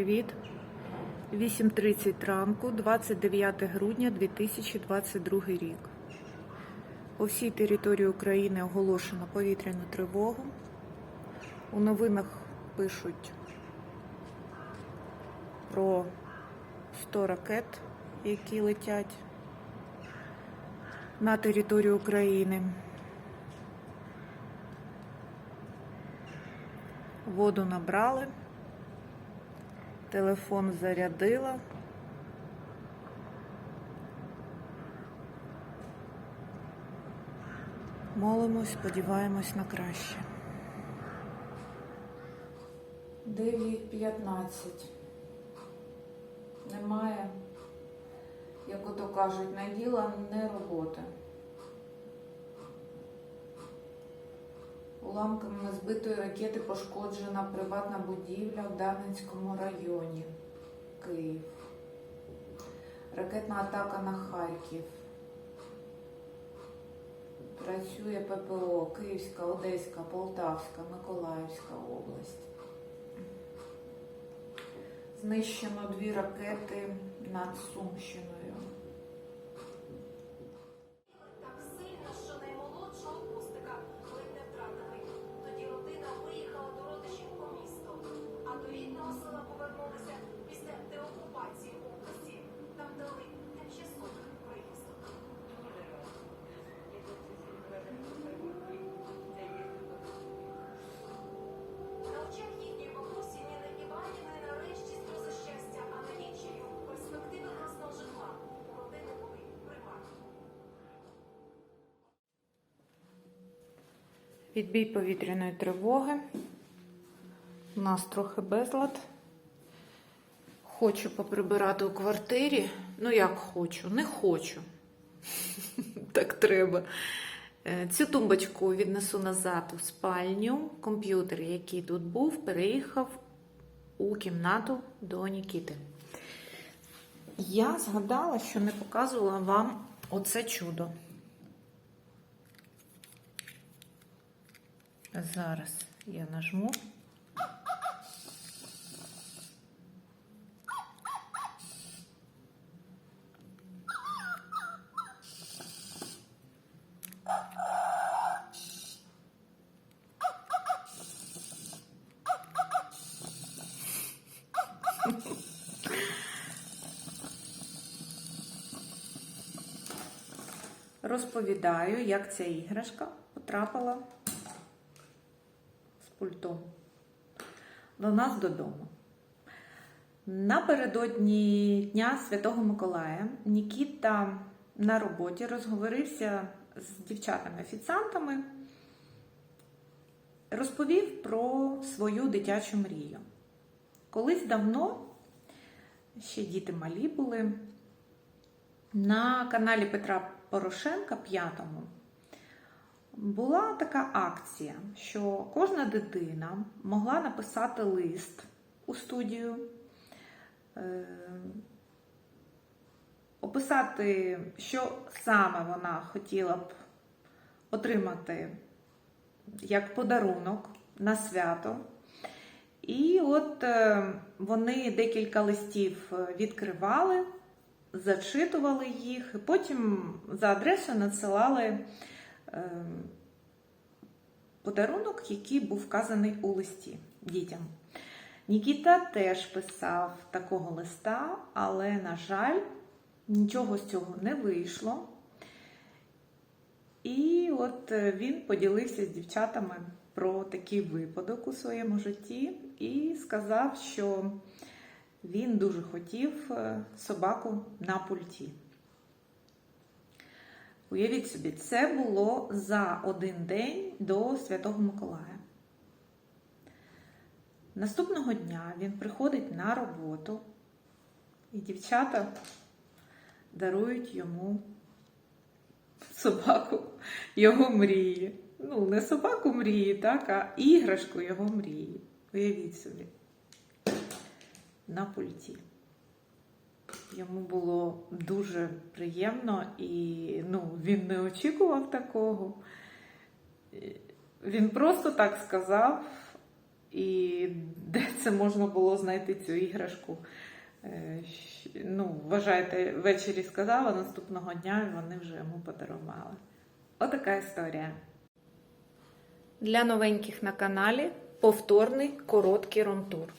Привіт! 8.30 ранку, 29 грудня 2022 рік. По всій території України оголошено повітряну тривогу. У новинах пишуть про 100 ракет, які летять на територію України. Воду набрали. Телефон зарядила. Молимось, сподіваємось на краще. 9.15. Немає, як ото кажуть, не діла, не роботи. Уламками збитої ракети пошкоджена приватна будівля в Дарницькому районі. Київ. Ракетна атака на Харків. Працює ППО Київська, Одеська, Полтавська, Миколаївська область. Знищено дві ракети над Сумщиною. Відбій повітряної тривоги. У нас трохи безлад. Хочу поприбирати у квартирі. Ну, як хочу, не хочу. Так треба. Е, Цю тумбочку віднесу назад у спальню. Комп'ютер, який тут був, переїхав у кімнату до Нікіти. Я згадала, що не показувала вам оце чудо. Зараз я нажму. Розповідаю, як ця іграшка потрапила пультом до нас додому. Напередодні Дня Святого Миколая Нікіта на роботі розговорився з дівчатами-офіціантами, розповів про свою дитячу мрію. Колись давно, ще діти малі були, на каналі Петра Порошенка п'ятому була така акція, що кожна дитина могла написати лист у студію, е, описати, що саме вона хотіла б отримати як подарунок на свято. І от е, вони декілька листів відкривали, зачитували їх, і потім за адресою надсилали е, подарунок, який був вказаний у листі дітям. Нікіта теж писав такого листа, але, на жаль, нічого з цього не вийшло. І от е, він поділився з дівчатами про такий випадок у своєму житті і сказав, що він дуже хотів е, собаку на пульті. Уявіть собі, це було за один день до Святого Миколая. Наступного дня він приходить на роботу, і дівчата дарують йому собаку його мрії. Ну, не собаку мрії, так, а іграшку його мрії. Уявіть собі. На пульті. Йому було дуже приємно і ну, він не очікував такого. Він просто так сказав, і де це можна було знайти цю іграшку. Е, Ну, вважайте, ввечері сказала, наступного дня вони вже йому подарували. Отака історія. Для новеньких на каналі повторний короткий ромтур.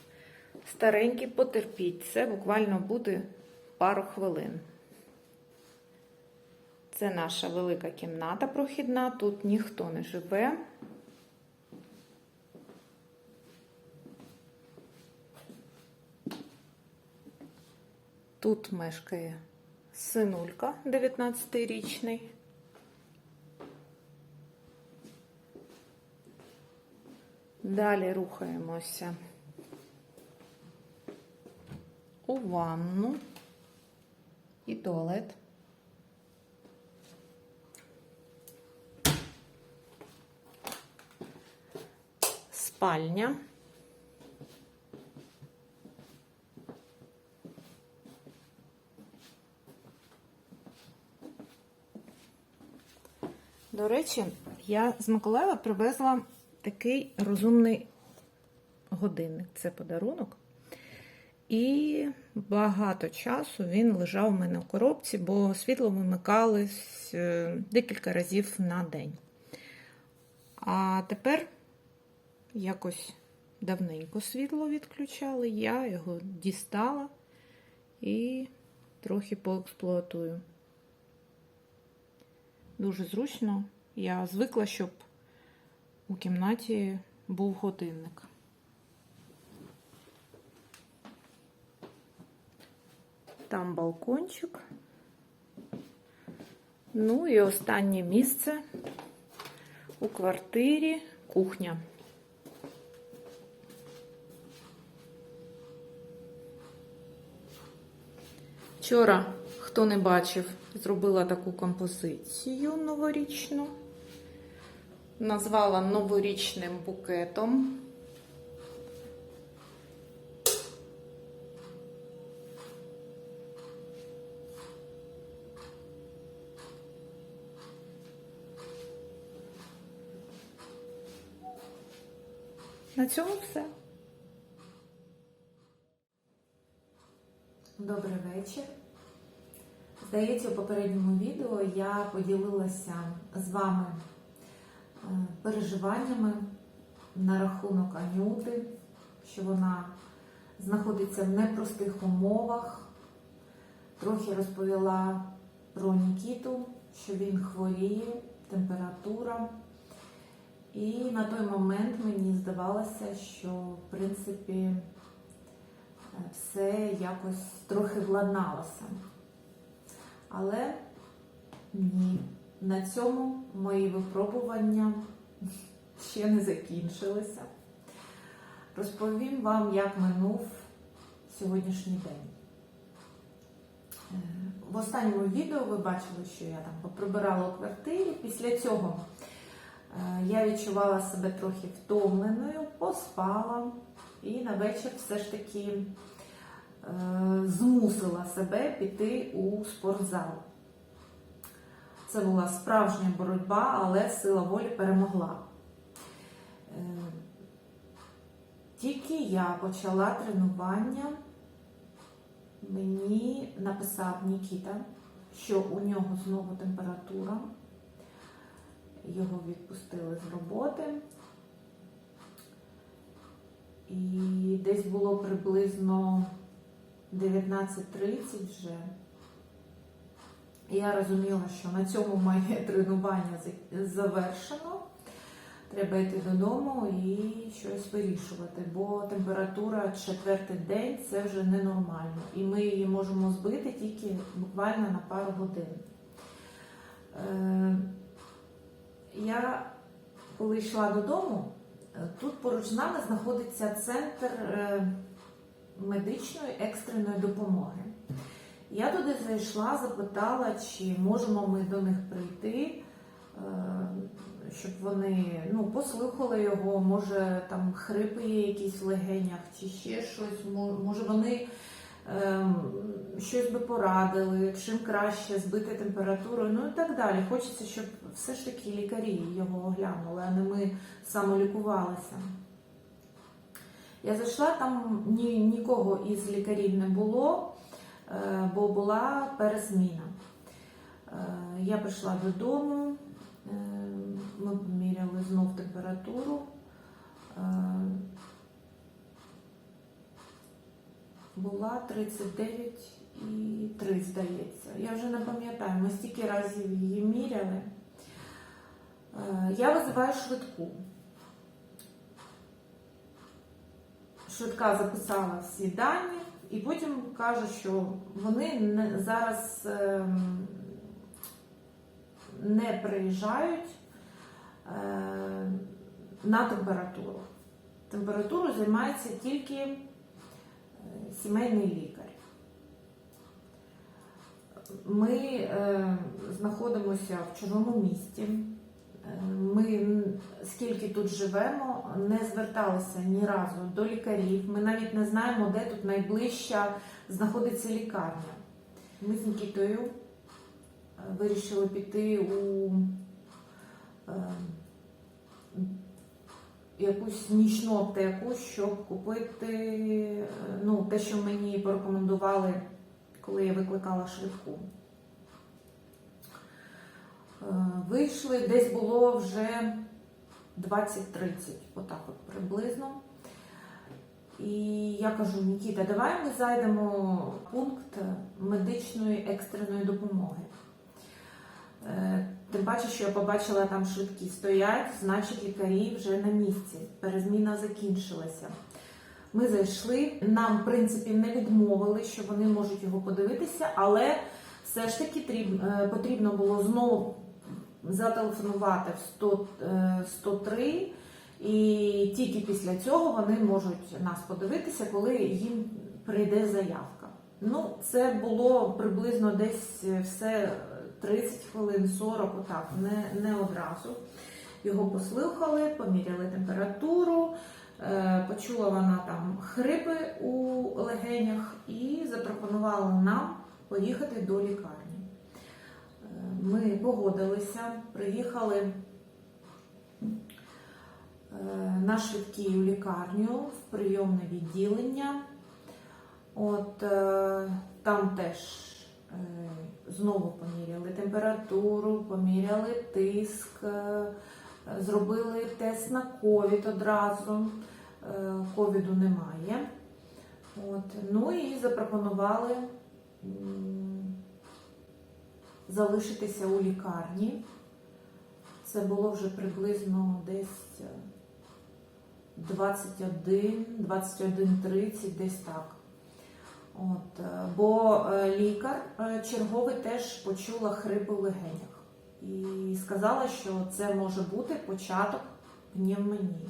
Старенький, потерпіть, це буквально буде пару хвилин. Це наша велика кімната прохідна, тут ніхто не живе. Тут мешкає синулька 19-річний. Далі рухаємося у ванну і туалет. Спальня. До речі, я з Миколаєва привезла такий розумний годинник. Це подарунок. І багато часу він лежав у мене в коробці, бо світло вимикалось е, декілька разів на день. А тепер якось давненько світло відключали, я його дістала і трохи поексплуатую. Дуже зручно. Я звикла, щоб у кімнаті був годинник. Там балкончик. Ну і останнє місце у квартирі кухня. Вчора, хто не бачив, зробила таку композицію новорічну. Назвала новорічним букетом. На цьому все. Добрий вечір. Здається, у попередньому відео я поділилася з вами е, переживаннями на рахунок Анюти, що вона знаходиться в непростих умовах. Трохи розповіла про Нікіту, що він хворіє, температура. І на той момент мені здавалося, що в принципі е, все якось трохи владналося. Але ні, на цьому мої випробування ще не закінчилися. Розповім вам, як минув сьогоднішній день. Е, В останньому відео ви бачили, що я там поприбирала у квартирі. Після цього я відчувала себе трохи втомленою, поспала і на вечір все ж таки е, змусила себе піти у спортзал. Це була справжня боротьба, але сила волі перемогла. Е, Тільки я почала тренування, мені написав Нікіта, що у нього знову температура. Його відпустили з роботи. І десь було приблизно 19.30 вже. Я розуміла, що на цьому моє тренування завершено. Треба йти додому і щось вирішувати, бо температура четвертий день це вже ненормально. І ми її можемо збити тільки буквально на пару годин. Я коли йшла додому, е, тут поруч з нами знаходиться центр е, медичної екстреної допомоги. Я туди зайшла, запитала, чи можемо ми до них прийти, е, щоб вони ну, послухали його, може там хрипи є якісь в легенях, чи ще щось. Мо- Може вони щось би порадили, чим краще збити температуру, ну і так далі. Хочеться, щоб все ж таки лікарі його оглянули, а не ми самолікувалися. Я зайшла, там ні, нікого із лікарів не було, е, бо була перезміна. Е, Я прийшла додому, е, ми поміряли знов температуру. Була 39,3, здається. Я вже не пам'ятаю, ми стільки разів її міряли. Е, Я визиваю швидку. Швидка записала всі дані і потім каже, що вони зараз ем, не приїжджають е, на температуру. Температуру займається тільки сімейний лікар. Ми е, знаходимося в чужому місті. Е, Ми скільки тут живемо, не зверталися ні разу до лікарів. Ми навіть не знаємо, де тут найближча знаходиться лікарня. Ми з Нікітою е, вирішили піти у е, якусь нічну аптеку, щоб купити е, ну, те, що мені порекомендували, коли я викликала швидку. Е, Вийшли, десь було вже 20-30, отак от приблизно. І я кажу, Нікіта, давай ми зайдемо в пункт медичної екстреної допомоги. Е, Тим паче, що я побачила там швидкі стоять, значить лікарі вже на місці. Перезміна закінчилася. Ми зайшли, нам, в принципі, не відмовили, що вони можуть його подивитися, але все ж таки е, потрібно було знову зателефонувати в 100, е, 103, і тільки після цього вони можуть нас подивитися, коли їм прийде заявка. Ну, це було приблизно десь все 30 хвилин, 40, отак, не, не одразу. Його послухали, поміряли температуру, е, почула вона там хрипи у легенях і запропонувала нам поїхати до лікарні. Е, Ми погодилися, приїхали е, на швидкій у лікарню в прийомне відділення. От там теж знову поміряли температуру, поміряли тиск, е, зробили тест на ковід одразу. Е, Ковіду немає. От. Ну і запропонували залишитися у лікарні. Це було вже приблизно десь е, 21, 21.30, десь так. От, е, бо е, лікар е, черговий теж почула хрипи в легенях і сказала, що це може бути початок пневмонії.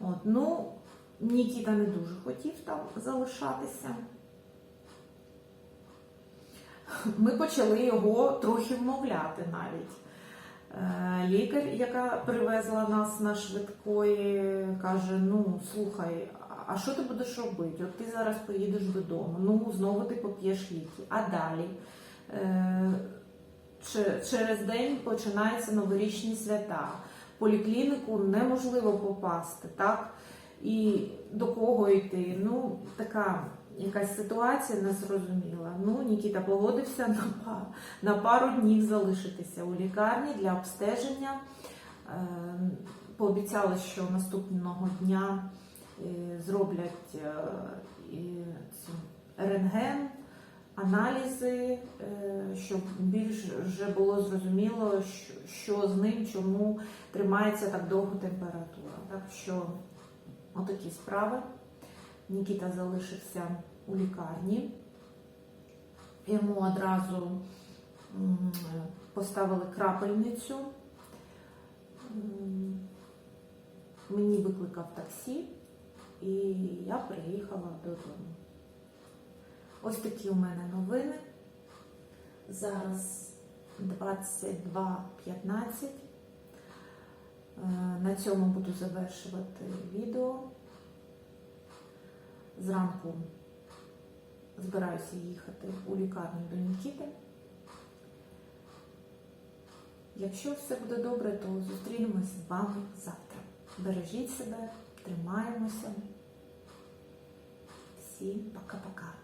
От, ну, Нікіта не дуже хотів там залишатися. Ми почали його трохи вмовляти навіть. Лікар, яка привезла нас на швидкої, каже: ну слухай, а що ти будеш робити? От ти зараз поїдеш додому, ну знову ти поп'єш ліки. А далі Е, через день починаються новорічні свята. Поліклініку неможливо попасти, так? І до кого йти? Ну, така якась ситуація незрозуміла. Ну, Нікіта погодився на, на пару днів залишитися у лікарні для обстеження. Е, Пообіцяли, що наступного дня зроблять е, рентген, аналізи, е, щоб більш вже було зрозуміло, що з ним, чому тримається так довго температура. Так що отакі справи. Нікіта залишився у лікарні. Йому одразу поставили крапельницю. Мені викликав таксі, і я приїхала додому. Ось такі у мене новини. Зараз 22.15. Е, На цьому буду завершувати відео. Зранку збираюся їхати у лікарню до Нікіти. Якщо все буде добре, то зустрінемось з вами завтра. Бережіть себе, тримаємося. Всім пока-пока.